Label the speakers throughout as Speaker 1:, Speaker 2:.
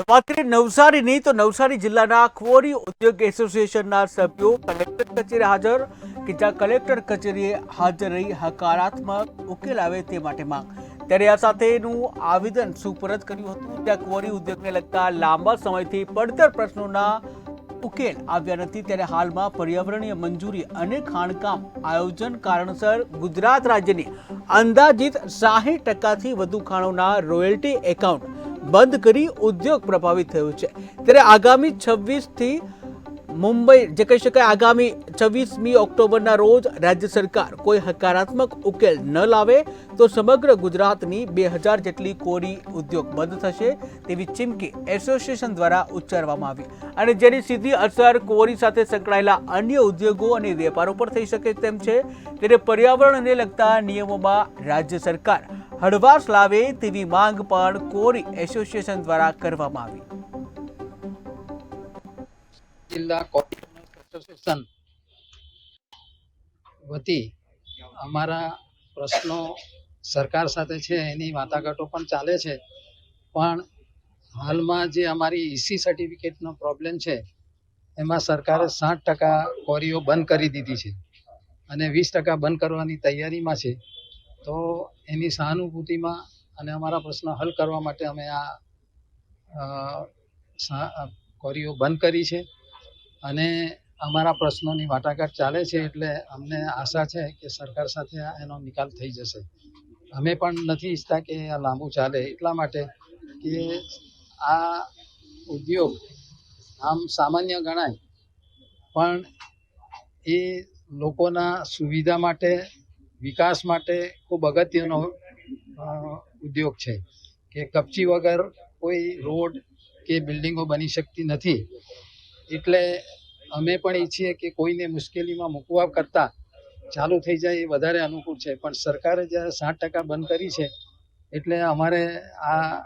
Speaker 1: વાત કરીએ નવસારીની, તો નવસારી જિલ્લાના ક્વોરી ઉદ્યોગ એસોસિએશનના સભ્યો કલેક્ટર કચેરી હાજર, કે જ્યાં કલેક્ટર કચેરીએ હાજર રહી હકારાત્મક ઉકેલ આવે તે માટે માંગ. ત્યારે આ સાથેનું આવેદન સુપરત કર્યું હતું. ત્યાં ક્વોરી ઉદ્યોગને લગતા લાંબા સમયથી પડતર પ્રશ્નોના ઉકેલ આવ્યા નથી. ત્યારે હાલમાં પર્યાવરણીય મંજૂરી અને ખાણકામ આયોજન કારણસર ગુજરાત રાજ્યની અંદાજિત સાહીઠ ટકાથી વધુ ખાણોના રોયલ્ટી એકાઉન્ટ બંધ કરી ઉદ્યોગ પ્રભાવિત થયો છે. ત્યારે આગામી છવ્વીસથી મુંબઈ, જે કહી શકાય આગામી છવ્વીસમી ઓક્ટોબરના રોજ રાજ્ય સરકાર કોઈ હકારાત્મક ઉકેલ ન લાવે તો સમગ્ર ગુજરાતની બે હજાર જેટલી કોરી ઉદ્યોગ બંધ થશે તેવી ચીમકી એસોસિએશન દ્વારા ઉચ્ચારવામાં આવી. અને જેની સીધી અસર કોરી સાથે સંકળાયેલા અન્ય ઉદ્યોગો અને વેપારો પર થઈ શકે તેમ છે. ત્યારે પર્યાવરણને લગતા નિયમોમાં રાજ્ય સરકાર હળવાશ લાવે તેવી માંગ પણ કોરી એસોસિએશન દ્વારા કરવામાં આવી.
Speaker 2: જિલ્લા એસોસિએશન વતી અમારા પ્રશ્નો સરકાર સાથે છે, એની વાટાઘાટો પણ ચાલે છે. પણ હાલમાં જે અમારી ઈસી સર્ટિફિકેટનો પ્રોબ્લેમ છે, એમાં સરકારે સાઠ ટકા કોરીઓ બંધ કરી દીધી છે અને વીસ ટકા બંધ કરવાની તૈયારીમાં છે. તો એની સહાનુભૂતિમાં અને અમારા પ્રશ્ન હલ કરવા માટે અમે આ કોરીઓ બંધ કરી છે. અને અમારા પ્રશ્નોની વાટાઘાટ ચાલે છે એટલે અમને આશા છે કે સરકાર સાથે એનો નિકાલ થઈ જશે. અમે પણ નથી ઈચ્છતા કે આ લાંબુ ચાલે એટલા માટે કે આ ઉદ્યોગ આમ સામાન્ય ગણાય, પણ એ લોકોના સુવિધા માટે વિકાસ માટે ખૂબ અગત્યનો ઉદ્યોગ છે કે કપચી વગર કોઈ રોડ કે બિલ્ડિંગો બની શકતી નથી. એટલે અમે પણ ઈચ્છીએ કે કોઈને મુશ્કેલીમાં મૂકવા કરતાં ચાલુ થઈ જાય એ વધારે અનુકૂળ છે. પણ સરકારે જ્યારે સાઠ ટકા બંધ કરી છે, એટલે અમારે આ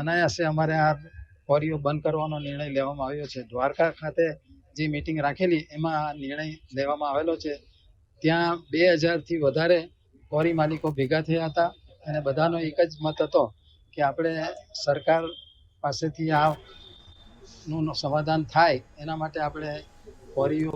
Speaker 2: અનાયાસે અમારે આ ક્વોરીઓ બંધ કરવાનો નિર્ણય લેવામાં આવ્યો છે. દ્વારકા ખાતે જે મિટિંગ રાખેલી, એમાં આ નિર્ણય લેવામાં આવેલો છે. ત્યાં બે હજારથી વધારે કોરી માલિકો ભેગા થયા હતા અને બધાનો એક જ મત હતો કે આપણે સરકાર પાસેથી આ નું સમાધાન થાય, એના માટે આપણે ક્વોરીઓ